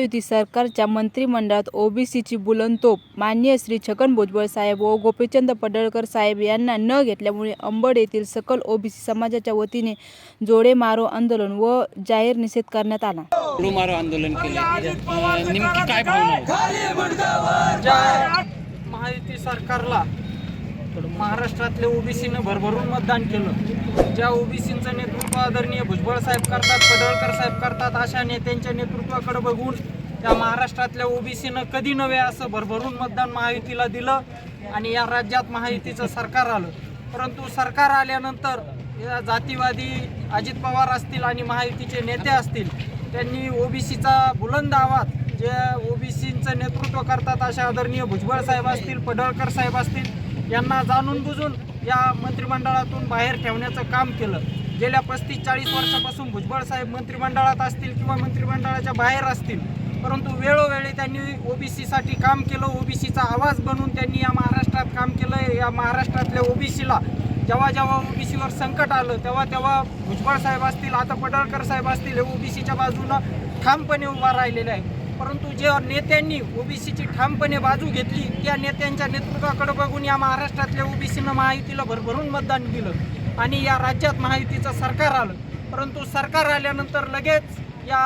महायुती सरकारच्या मंत्रिमंडळात ओबीसीची बुलंदतोप. मान्य श्री छगन भुजबळ साहेब व गोपीचंद पडळकर साहेब यांना न घेतल्यामुळे अंबड येथील सकल ओबीसी समाजाच्या वतीने जोडे मारो आंदोलन व जाहीर निषेध करण्यात आला. जोडो मारो आंदोलन केले. अं, नेमकी काय महायुती सरकारला महाराष्ट्रातल्या ओबीसीनं भरभरून मतदान केलं. ज्या ओबीसीचं नेतृत्व आदरणीय भुजबळ साहेब करतात पडळकर साहेब करतात अशा नेत्यांच्या नेतृत्वाकडे बघून त्या महाराष्ट्रातल्या ओबीसीनं कधी नव्हे असं भरभरून मतदान महायुतीला दिलं आणि या राज्यात महायुतीचं सरकार आलं. परंतु सरकार आल्यानंतर या जातीवादी अजित पवार असतील आणि महायुतीचे नेते असतील त्यांनी ओबीसीचा बुलंद आवाज जे ओबीसीचं नेतृत्व करतात अशा आदरणीय भुजबळ साहेब असतील पडळकर साहेब असतील यांना जाणून बुजून या मंत्रिमंडळातून बाहेर ठेवण्याचं काम केलं. गेल्या पस्तीस चाळीस वर्षापासून भुजबळ साहेब मंत्रिमंडळात असतील किंवा मंत्रिमंडळाच्या बाहेर असतील परंतु वेळोवेळी त्यांनी ओबीसीसाठी काम केलं ओबीसीचा आवाज बनून त्यांनी या महाराष्ट्रात काम केलं. या महाराष्ट्रातल्या ओबीसीला जेव्हा जेव्हा ओबीसीवर संकट आलं तेव्हा तेव्हा भुजबळ साहेब असतील आता पडळकर साहेब असतील हे ओबीसीच्या बाजूनं ठामपणे उभा राहिलेले आहे परंतु ज्या नेत्यांनी ओबीसीची ठामपणे बाजू घेतली त्या नेत्यांच्या नेतृत्वाकडे बघून या महाराष्ट्रातल्या ओबीसीनं महायुतीला भरभरून मतदान दिलं आणि या राज्यात महायुतीचं सरकार आलं. परंतु सरकार आल्यानंतर लगेच या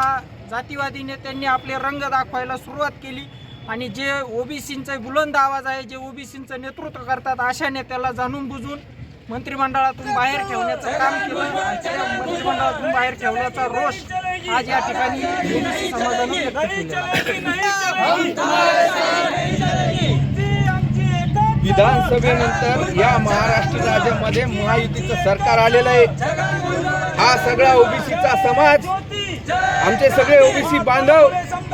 जातीवादी नेत्यांनी आपले रंग दाखवायला सुरुवात केली आणि जे ओबीसींचा बुलंद आवाज आहे जे ओबीसींचं नेतृत्व करतात अशा नेत्याला जाणून बुजून मंत्रिमंडळातून बाहेर ठेवण्याचं काम केलं मंत्रिमंडळातून बाहेर ठेवण्याचा रोष आज या ठिकाणी व्यक्त विधानसभेनंतर या महाराष्ट्र राज्यामध्ये महायुतीचं सरकार आलेलं आहे. हा सगळा ओबीसीचा समाज आमचे सगळे ओबीसी बांधव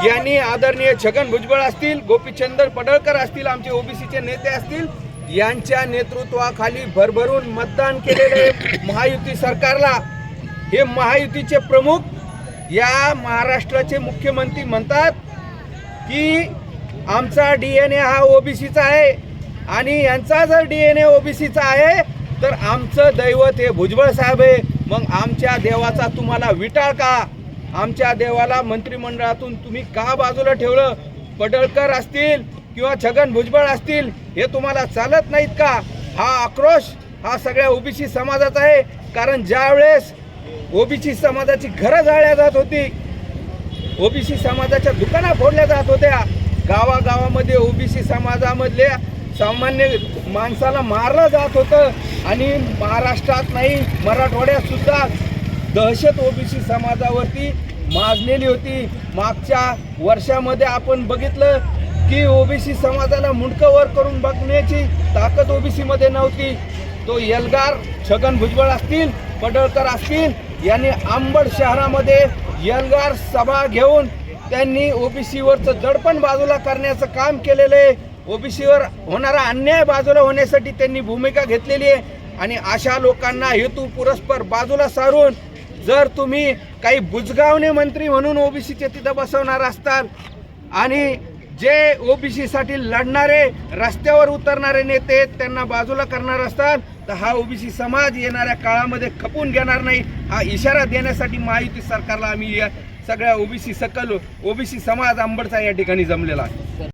यांनी आदरणीय छगन भुजबळ असतील गोपीचंद पडळकर असतील आमचे ओबीसीचे नेते असतील यांच्या नेतृत्वाखाली भरभरून मतदान केलेले महायुती सरकारला. हे महायुतीचे प्रमुख या महाराष्ट्राचे मुख्यमंत्री म्हणतात की आमचा डी एन ए हा ओबीसीचा आहे आणि यांचा जर डी एन ए ओबीसीचा आहे तर आमचं दैवत हे भुजबळ साहेब आहे. मग आमच्या देवाचा तुम्हाला विटाळ का? आमच्या देवाला मंत्रिमंडळातून तुम्ही का बाजूला ठेवलं? पडळकर असतील किंवा छगन भुजबळ असतील हे तुम्हाला चालत नाहीत का? हा आक्रोश हा सगळ्या ओबीसी समाजाचा आहे. कारण ज्यावेळेस ओबीसी समाजाची घरं जाळल्या जात होती. ओबीसी समाजाच्या दुकाना फोडल्या जात होत्या. गावागावामध्ये ओबीसी समाजामधल्या सामान्य माणसाला मारलं जात होतं. आणि महाराष्ट्रात नाही मराठवाड्यात सुद्धा दहशत ओबीसी समाजावरती माजलेली होती. मागच्या वर्षामध्ये आपण बघितलं की ओबीसी समाजाला मुंडकं वर करून बघण्याची ताकद ओबीसीमध्ये नव्हती. तो एल्गार छगन भुजबळ असतील पडळकर असतील यांनी आंबड शहरामध्ये यलगार सभा घेऊन त्यांनी ओबीसीवरचं दडपण बाजूला करण्याचं काम केलेलं आहे. ओबीसीवर होणारा अन्याय बाजूला होण्यासाठी त्यांनी भूमिका घेतलेली आहे. आणि अशा लोकांना हेतू पुरस्पर बाजूला सारून जर तुम्ही काही बुजगावणे मंत्री म्हणून ओबीसीचे तिथं बसवणार असताल आणि जे ओबीसीसाठी लढणारे रस्त्यावर उतरणारे नेते त्यांना बाजूला करणार असतात तर हा ओबीसी समाज येणाऱ्या काळामध्ये खपून घेणार नाही हा इशारा देण्यासाठी महायुती सरकारला आम्ही या सगळ्या ओबीसी सकल ओबीसी समाज आंबडचा या ठिकाणी जमलेला आहे.